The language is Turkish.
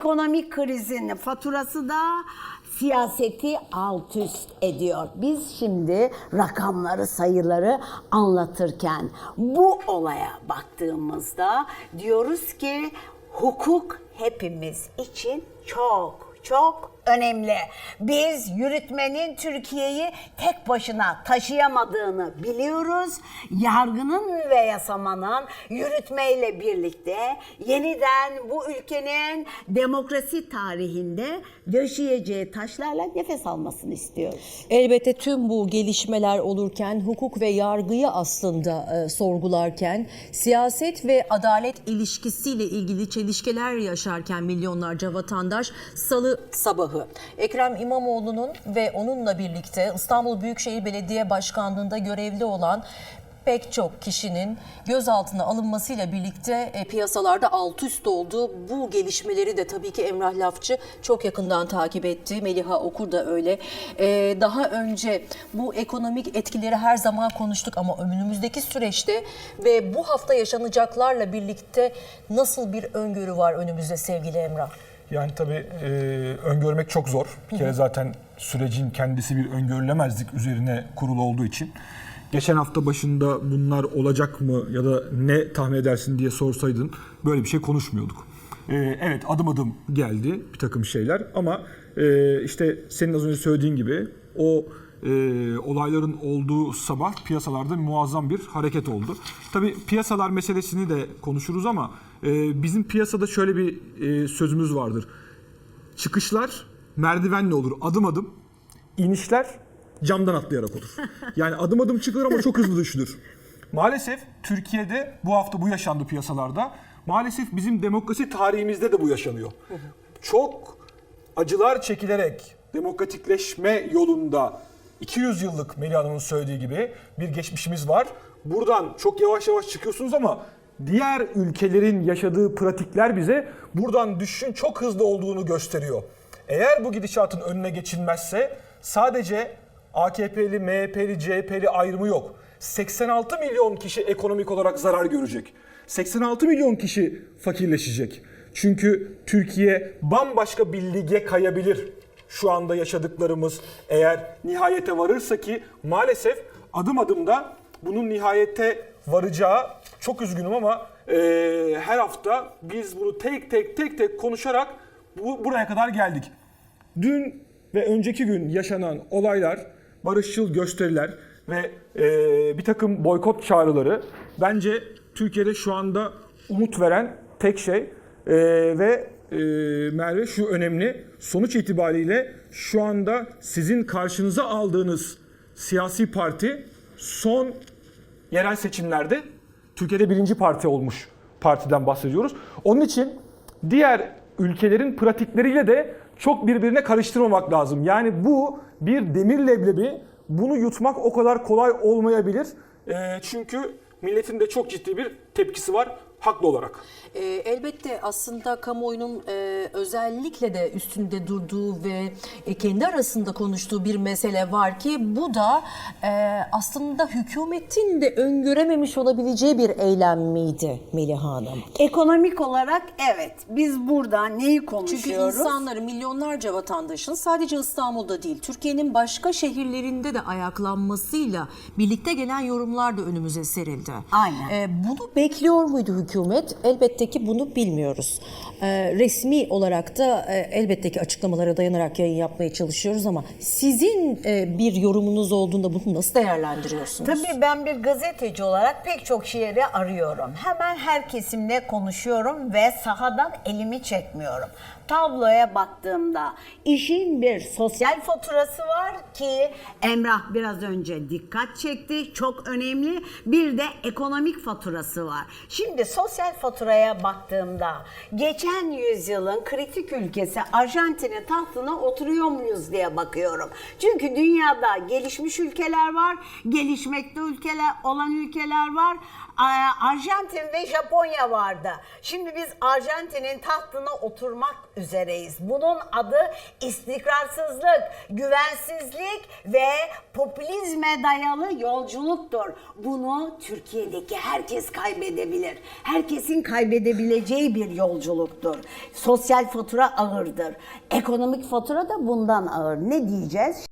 Ekonomik krizin faturası da siyaseti alt üst ediyor. Biz şimdi rakamları, sayıları anlatırken bu olaya baktığımızda diyoruz ki hukuk hepimiz için çok çok önemli. Biz yürütmenin Türkiye'yi tek başına taşıyamadığını biliyoruz. Yargının ve yasamanın yürütmeyle birlikte yeniden bu ülkenin demokrasi tarihinde döşeyeceği taşlarla nefes almasını istiyoruz. Elbette tüm bu gelişmeler olurken hukuk ve yargıyı aslında e, sorgularken siyaset ve adalet ilişkisiyle ilgili çelişkiler yaşarken milyonlarca vatandaş salı sabahı Ekrem İmamoğlu'nun ve onunla birlikte İstanbul Büyükşehir Belediye Başkanlığı'nda görevli olan pek çok kişinin gözaltına alınmasıyla birlikte e, piyasalarda alt üst oldu. Bu gelişmeleri de tabii ki Emrah Lafçı çok yakından takip etti. Meliha Okur da öyle. E, daha önce bu ekonomik etkileri her zaman konuştuk ama önümüzdeki süreçte ve bu hafta yaşanacaklarla birlikte nasıl bir öngörü var önümüzde sevgili Emrah? Yani tabii e, öngörmek çok zor. Bir kere zaten sürecin kendisi bir öngörülemezlik üzerine kurulu olduğu için. Geçen hafta başında bunlar olacak mı ya da ne tahmin edersin diye sorsaydın böyle bir şey konuşmuyorduk. E, evet adım adım geldi bir takım şeyler ama e, işte senin az önce söylediğin gibi o e, olayların olduğu sabah piyasalarda muazzam bir hareket oldu. Tabii piyasalar meselesini de konuşuruz ama e, bizim piyasada şöyle bir e, sözümüz vardır. Çıkışlar merdivenle olur adım adım, inişler camdan atlayarak olur. Yani adım adım çıkılır ama çok hızlı düşülür. Maalesef Türkiye'de bu hafta bu yaşandı piyasalarda. Maalesef bizim demokrasi tarihimizde de bu yaşanıyor. Çok acılar çekilerek demokratikleşme yolunda 200 yıllık Melih Hanım'ın söylediği gibi bir geçmişimiz var. Buradan çok yavaş yavaş çıkıyorsunuz ama diğer ülkelerin yaşadığı pratikler bize buradan düşüşün çok hızlı olduğunu gösteriyor. Eğer bu gidişatın önüne geçilmezse sadece AKP'li, MHP'li, CHP'li ayrımı yok. 86 milyon kişi ekonomik olarak zarar görecek. 86 milyon kişi fakirleşecek. Çünkü Türkiye bambaşka bir lige kayabilir. Şu anda yaşadıklarımız eğer nihayete varırsa ki maalesef adım adım da bunun nihayete varacağı çok üzgünüm ama eee, her hafta biz bunu tek tek tek tek konuşarak bu, buraya kadar geldik. Dün ve önceki gün yaşanan olaylar, barışçıl gösteriler ve eee, bir takım boykot çağrıları bence Türkiye'de şu anda umut veren tek şey Eee, ve eee, Merve şu önemli sonuç itibariyle şu anda sizin karşınıza aldığınız siyasi parti son yerel seçimlerde Türkiye'de birinci parti olmuş partiden bahsediyoruz. Onun için diğer ülkelerin pratikleriyle de çok birbirine karıştırmamak lazım. Yani bu bir demir leblebi. Bunu yutmak o kadar kolay olmayabilir. Ee, çünkü milletin de çok ciddi bir tepkisi var haklı olarak. E, elbette aslında kamuoyunun e, özellikle de üstünde durduğu ve e, kendi arasında konuştuğu bir mesele var ki bu da e, aslında hükümetin de öngörememiş olabileceği bir eylem miydi Meliha Hanım? Ekonomik olarak evet biz burada neyi Çünkü konuşuyoruz? insanların milyonlarca vatandaşın sadece İstanbul'da değil Türkiye'nin başka şehirlerinde de ayaklanmasıyla birlikte gelen yorumlar da önümüze serildi. Aynen. Ee, bunu bekliyor muydu hükümet? Elbette ki bunu bilmiyoruz. Ee, resmi olarak da e, elbette ki açıklamalara dayanarak yayın yapmaya çalışıyoruz ama sizin e, bir yorumunuz olduğunda bunu nasıl değerlendiriyorsunuz? Tabii ben bir gazeteci olarak pek çok şehri arıyorum. Hemen her kesimle konuşuyorum ve sahadan elimi çekmiyorum. Tabloya baktığımda işin bir sosyal faturası var ki Emrah biraz önce dikkat çekti. Çok önemli. Bir de ekonomik faturası var. Şimdi sosyal faturaya baktığımda geçen yüzyılın kritik ülkesi Arjantin'in tahtına oturuyor muyuz diye bakıyorum. Çünkü dünyada gelişmiş ülkeler var, gelişmekte ülkeler olan ülkeler var. A- Arjantin ve Japonya vardı. Şimdi biz Arjantin'in tahtına oturmak üzereyiz. Bunun adı istikrarsızlık, güvensizlik ve popülizme dayalı yolculuktur. Bunu Türkiye'deki herkes kaybedebilir. Herkesin kaybedebileceği bir yolculuktur. Sosyal fatura ağırdır. Ekonomik fatura da bundan ağır. Ne diyeceğiz?